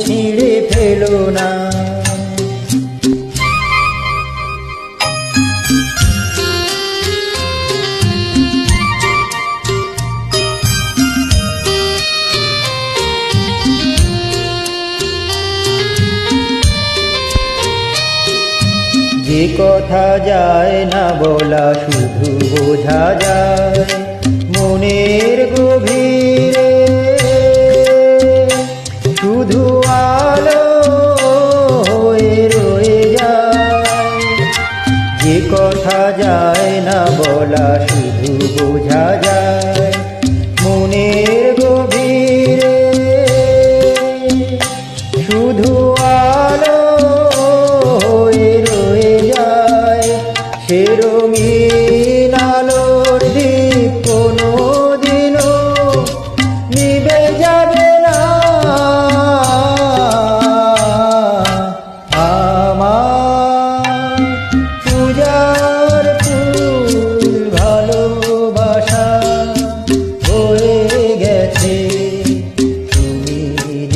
ছিঁড়ে ফেলো না। যে কথা যায় না বলা শুধু বোঝা যায় মনের গভীরে যায় না বলা, শুধু বোঝা যায় মনের গভীরে। শুধু আলো হয়ে রয়ে যায় সে রঙিন আলোর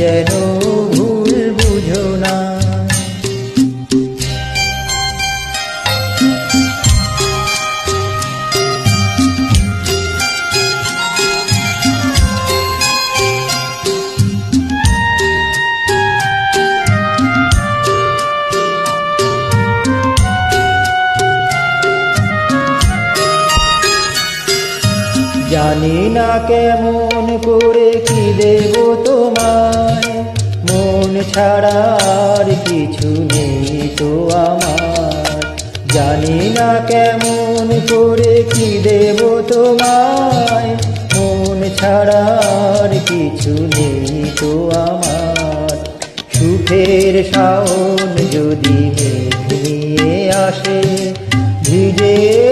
যেন ভুল বুঝো না। জানি না কেমন করে কি দেব তোমায়। ছাড়া আর কিছু নেই তো আমার। জানি না কেমন করে কি দেব তোমায়। মন ছাড়ার কিছু নেই তো আমার। সুখের শাওন যদি নিয়ে আসে, ভিজে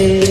Hey.